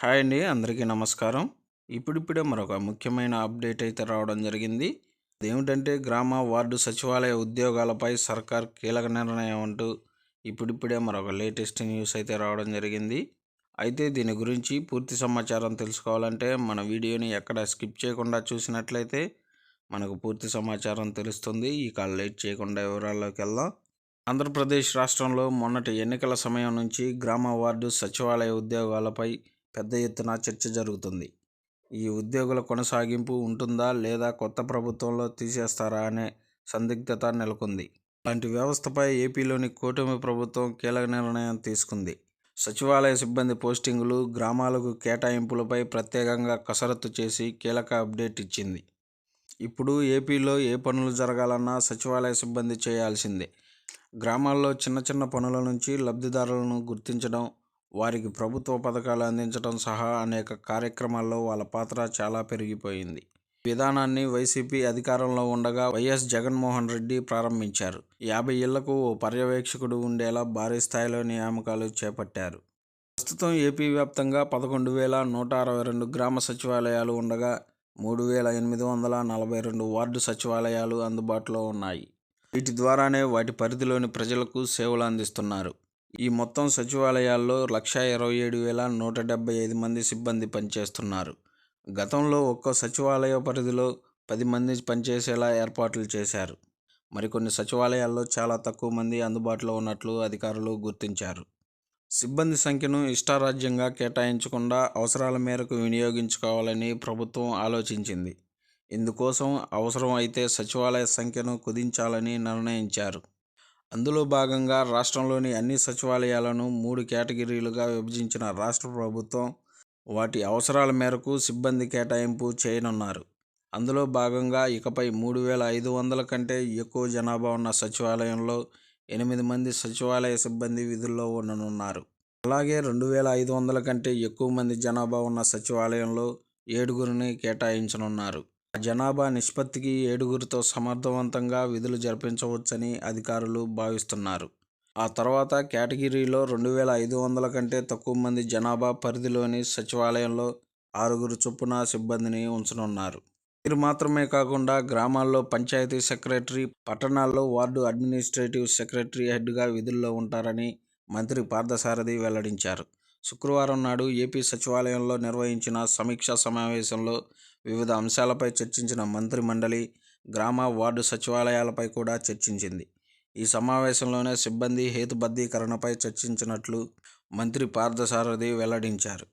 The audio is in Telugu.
హాయ్ అండి అందరికీ నమస్కారం. ఇప్పుడిప్పుడే మరొక ముఖ్యమైన అప్డేట్ అయితే రావడం జరిగింది. ఏమిటంటే గ్రామ వార్డు సచివాలయ ఉద్యోగాలపై సర్కార్ కీలక నిర్ణయం అంటూ ఇప్పుడిప్పుడే మరొక లేటెస్ట్ న్యూస్ అయితే రావడం జరిగింది. అయితే దీని గురించి పూర్తి సమాచారం తెలుసుకోవాలంటే మన వీడియోని ఎక్కడ స్కిప్ చేయకుండా చూసినట్లయితే మనకు పూర్తి సమాచారం తెలుస్తుంది. ఇక లేట్ చేయకుండా వివరాల్లోకి వెళ్దాం. ఆంధ్రప్రదేశ్ రాష్ట్రంలో మొన్నటి ఎన్నికల సమయం నుంచి గ్రామ వార్డు సచివాలయ ఉద్యోగాలపై పెద్ద ఎత్తున చర్చ జరుగుతుంది. ఈ ఉద్యోగుల కొనసాగింపు ఉంటుందా లేదా కొత్త ప్రభుత్వంలో తీసేస్తారా అనే సందిగ్ధత నెలకొంది. అలాంటి వ్యవస్థపై ఏపీలోని కూటమి ప్రభుత్వం కీలక నిర్ణయం తీసుకుంది. సచివాలయ సిబ్బంది పోస్టింగులు గ్రామాలకు కేటాయింపులపై ప్రత్యేకంగా కసరత్తు చేసి కీలక అప్డేట్ ఇచ్చింది. ఇప్పుడు ఏపీలో ఏ పనులు జరగాలన్నా సచివాలయ సిబ్బంది చేయాల్సిందే. గ్రామాల్లో చిన్న చిన్న పనుల నుంచి లబ్ధిదారులను గుర్తించడం వారికి ప్రభుత్వ పథకాలు అందించడం సహా అనేక కార్యక్రమాల్లో వాళ్ళ పాత్ర చాలా పెరిగిపోయింది. విధానాన్ని వైసీపీ అధికారంలో ఉండగా వైఎస్ జగన్మోహన్ రెడ్డి ప్రారంభించారు. యాభై ఏళ్ళకు ఓ పర్యవేక్షకుడు ఉండేలా భారీ స్థాయిలో నియామకాలు చేపట్టారు. ప్రస్తుతం ఏపీ వ్యాప్తంగా పదకొండు వేల నూట అరవై రెండు గ్రామ సచివాలయాలు ఉండగా మూడు వేల ఎనిమిది వందల నలభై రెండు వార్డు సచివాలయాలు అందుబాటులో ఉన్నాయి. వీటి ద్వారానే వాటి పరిధిలోని ప్రజలకు సేవలు అందిస్తున్నారు. ఈ మొత్తం సచివాలయాల్లో లక్ష ఇరవై ఏడు వేల నూట డెబ్బై ఐదు మంది సిబ్బంది పనిచేస్తున్నారు. గతంలో ఒక్కో సచివాలయ పరిధిలో పది మంది పనిచేసేలా ఏర్పాట్లు చేశారు. మరికొన్ని సచివాలయాల్లో చాలా తక్కువ మంది అందుబాటులో ఉన్నట్లు అధికారులు గుర్తించారు. సిబ్బంది సంఖ్యను ఇష్టారాజ్యంగా కేటాయించకుండా అవసరాల మేరకు వినియోగించుకోవాలని ప్రభుత్వం ఆలోచించింది. ఇందుకోసం అవసరం అయితే సచివాలయ సంఖ్యను కుదించాలని నిర్ణయించారు. అందులో భాగంగా రాష్ట్రంలోని అన్ని సచివాలయాలను మూడు కేటగిరీలుగా విభజించిన రాష్ట్ర ప్రభుత్వం వాటి అవసరాల మేరకు సిబ్బంది కేటాయింపు చేయనున్నారు. అందులో భాగంగా ఇకపై మూడు వేల ఐదు వందల కంటే ఎక్కువ జనాభా ఉన్న సచివాలయంలో ఎనిమిది మంది సచివాలయ సిబ్బంది విధుల్లో ఉండనున్నారు. అలాగే రెండు వేల ఐదు వందల కంటే ఎక్కువ మంది జనాభా ఉన్న సచివాలయంలో ఏడుగురిని కేటాయించనున్నారు. జనాభా నిష్పత్తికి ఏడుగురితో సమర్థవంతంగా విధులు జరిపించవచ్చని అధికారులు భావిస్తున్నారు. ఆ తర్వాత కేటగిరీలో రెండు వేల ఐదు వందల కంటే తక్కువ మంది జనాభా పరిధిలోని సచివాలయంలో ఆరుగురు చొప్పున సిబ్బందిని ఉంచనున్నారు. వీరు మాత్రమే కాకుండా గ్రామాల్లో పంచాయతీ సెక్రటరీ పట్టణాల్లో వార్డు అడ్మినిస్ట్రేటివ్ సెక్రటరీ హెడ్గా విధుల్లో ఉంటారని మంత్రి పార్థసారథి వెల్లడించారు. శుక్రవారం నాడు ఏపీ సచివాలయంలో నిర్వహించిన సమీక్షా సమావేశంలో వివిధ అంశాలపై చర్చించిన మంత్రి మండలి గ్రామ వార్డు సచివాలయాలపై కూడా చర్చించింది. ఈ సమావేశంలోనే సిబ్బంది హేతుబద్ధీకరణపై చర్చించినట్లు మంత్రి పార్థసారథి వెల్లడించారు.